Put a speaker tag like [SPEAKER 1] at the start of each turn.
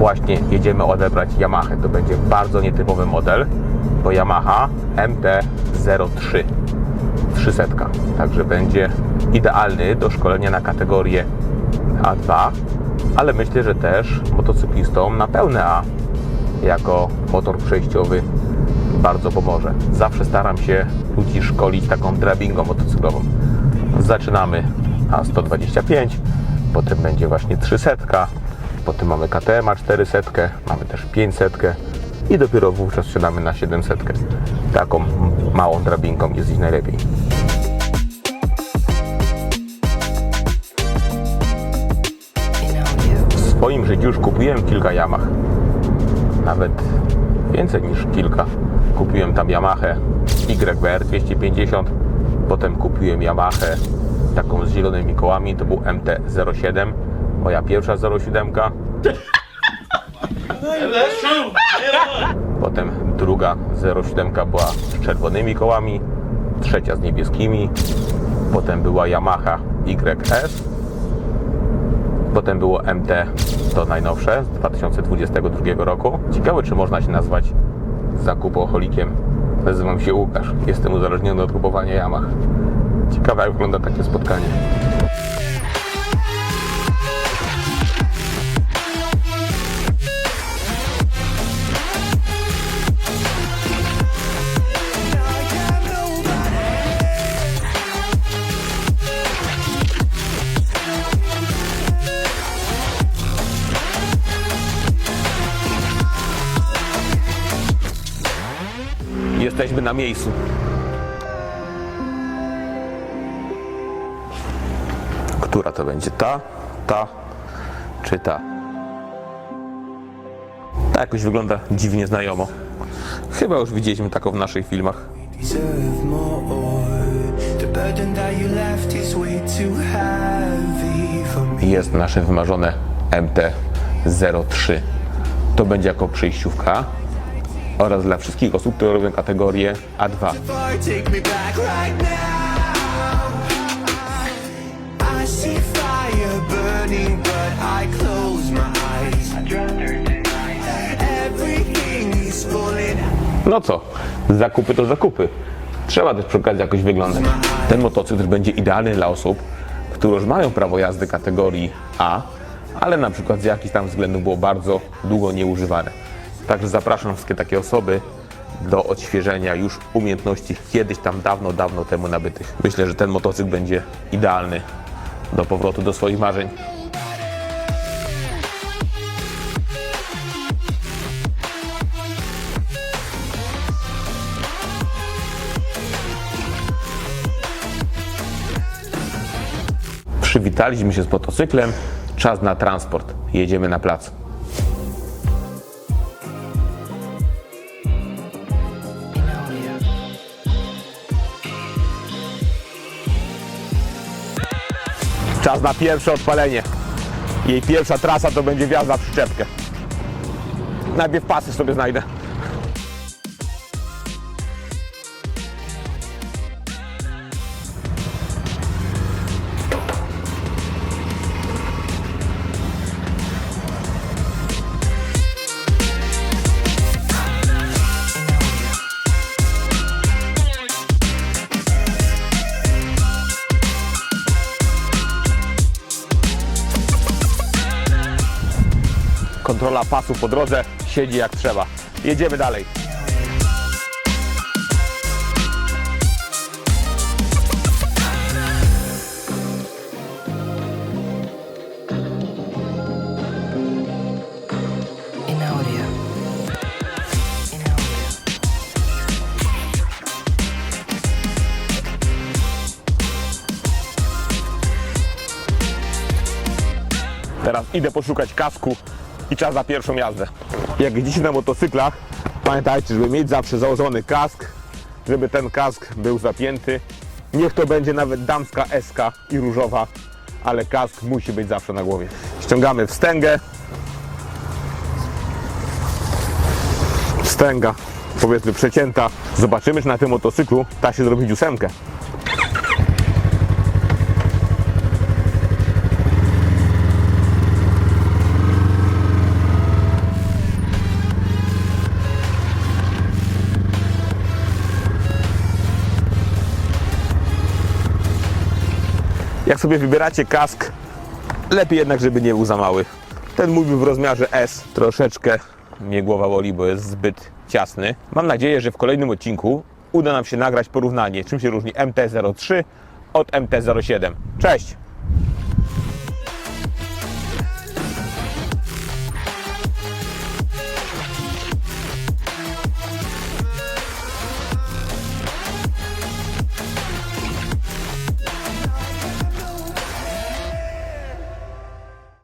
[SPEAKER 1] właśnie jedziemy odebrać Yamaha. To będzie bardzo nietypowy model, bo Yamaha MT-03 300. Także będzie idealny do szkolenia na kategorię A2, ale myślę, że też motocyklistom na pełne A jako motor przejściowy bardzo pomoże. Zawsze staram się ludzi szkolić taką drabingą motocyklową. Zaczynamy A125, potem będzie właśnie 300, potem mamy KTM 400, mamy też 500 i dopiero wówczas wsiadamy na 700. Taką małą drabinką jeździć najlepiej. W swoim życiu już kupiłem kilka Yamah. Nawet więcej niż kilka. Kupiłem tam Yamahę YBR 250, potem kupiłem Yamahę taką z zielonymi kołami, to był MT-07, moja pierwsza 07. Potem druga 07 była z czerwonymi kołami, trzecia z niebieskimi, potem była Yamaha YS, Potem było MT, to najnowsze z 2022 roku. Ciekawe, czy można się nazwać zakupoholikiem. Nazywam się Łukasz. Jestem uzależniony od kupowania Yamah. Ciekawe, jak wygląda takie spotkanie. Jesteśmy na miejscu. Która to będzie? Ta, ta czy ta? Ta jakoś wygląda dziwnie znajomo. Chyba już widzieliśmy taką w naszych filmach. Jest nasze wymarzone MT-03. To będzie jako przejściówka oraz dla wszystkich osób, które robią kategorię A2.
[SPEAKER 2] Far, take me back right now. I see fire burning, but I close my eyes. Everything is falling
[SPEAKER 1] No co, zakupy to zakupy. Trzeba też przy okazji jakoś wyglądać. Ten motocykl będzie idealny dla osób, które już mają prawo jazdy kategorii A, ale na przykład z jakichś tam względów było bardzo długo nieużywane. Także zapraszam wszystkie takie osoby do odświeżenia już umiejętności kiedyś tam dawno, dawno temu nabytych. Myślę, że ten motocykl będzie idealny do powrotu do swoich marzeń. Przywitaliśmy się z motocyklem. Czas na transport. Jedziemy na plac. Czas na pierwsze odpalenie. Jej pierwsza trasa to będzie wjazd na przyczepkę. Najpierw pasy sobie znajdę. Kontrola pasu po drodze siedzi jak trzeba. Jedziemy dalej. Teraz idę poszukać kasku i czas na pierwszą jazdę. Jak jedziecie na motocyklach, pamiętajcie, żeby mieć zawsze założony kask, żeby ten kask był zapięty. Niech to będzie nawet damska SK i różowa, ale kask musi być zawsze na głowie. Ściągamy wstęgę. Wstęga, powiedzmy przecięta. Zobaczymy, czy na tym motocyklu da się zrobić ósemkę. Jak sobie wybieracie kask, lepiej jednak, żeby nie był za mały. Ten mój był w rozmiarze S. Troszeczkę mnie głowa boli, bo jest zbyt ciasny. Mam nadzieję, że w kolejnym odcinku uda nam się nagrać porównanie, czym się różni MT-03 od MT-07. Cześć!